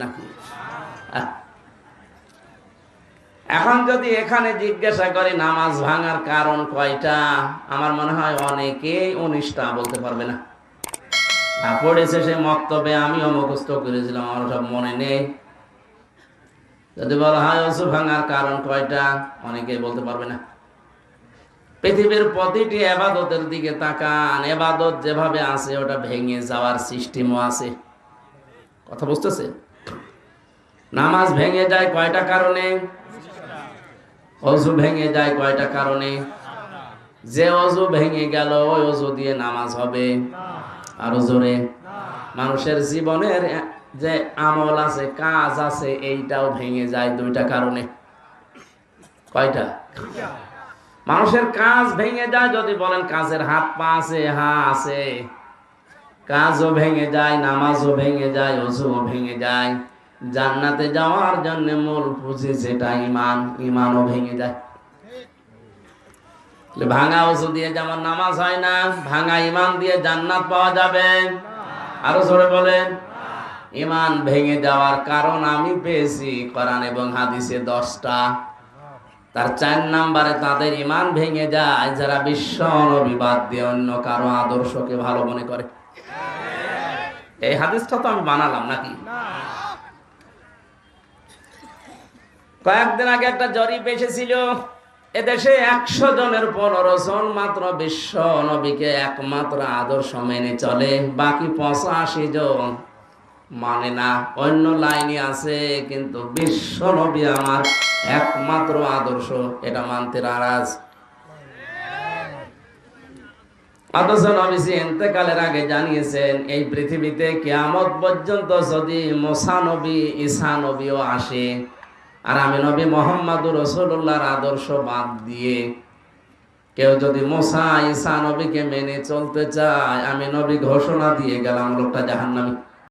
নাকি? এখন যদি এখানে জিজ্ঞাসা করি, নামাজ ভাঙার কারণ কয়টা? আমার মনে হয় অনেকেই উনিশটা বলতে পারবে না। পড়েছে সে মক্তবে, আমিও মুখস্থ করেছিলাম, আমার সব মনে নেই। যদি বলা হয় অসু ভাঙার কারণ কয়টা, অনেকেই বলতে পারবে না। পৃথিবীর প্রতিটি এবাদতের দিকে তাকান, এবাদত যেভাবে আছে, ওটা ভেঙে যাওয়ার সিস্টেমও আছে। কথা বুঝতেছে নামাজ ভেঙে যায় কয়টা কারণে? অজু ভেঙে যায় কয়টা কারণে? যে অজু ভেঙে গেল, ওই অজু দিয়ে নামাজ হবে। আরও জোরে। মানুষের জীবনের যে আমল আছে, কাজ আছে, এইটাও ভেঙে যায় দুইটা কারণে। কয়টা? মানুষের কাজ ভেঙে যায় যদি বলেন, কাজের হাত পা আছে, হা আছে। কাজও ভেঙে যায়, নামাজও ভেঙে যায়, অজুও ভেঙে যায়। জান্নাতে যাওয়ার জন্য মূল পুঁজি যেটা ইমান ইমানও ভেঙে যায়। ভাঙা অজু দিয়ে যেমন নামাজ হয় না, ভাঙা ইমান দিয়ে জান্নাত পাওয়া যাবে। আরও জোরে বলেন ইমান ভেঙে যাওয়ার কারণ আমি পেয়েছি কোরআন এবং হাদিসে দশটা। তার চার নাম্বারে তাদের ইমান ভেঙে যায়, যারা বিশ্ব নবিবাদ দিয়ে অন্য কারও আদর্শকে ভালো মনে করে। এই হাদিসটা তো আমি বানালাম নাকি? কয়েকদিন আগে একটা জরিপ এসেছিল, এদেশে একশো জনের পনেরো জন মাত্র বিশ্ব নবীকে একমাত্র আদর্শ মেনে চলে, বাকি পঁচাশি জন মানে না। অন্য লাইনে আছে, কিন্তু বিশ্ব নবী আমার একমাত্র আদর্শ, এটা মানতে নারাজ। অথচ নবীজি এতেকালের আগে জানিয়েছেন, এই পৃথিবীতে কেয়ামত পর্যন্ত যদি মোসা নবী আসে আর আমি নবী মোহাম্মদুর রসুল্লাহর আদর্শ বাদ দিয়ে কেউ যদি মোসা ইসা নবীকে মেনে চলতে চায়, আমি নবী ঘোষণা দিয়ে গেলাম, লোকটা জাহান্নামী।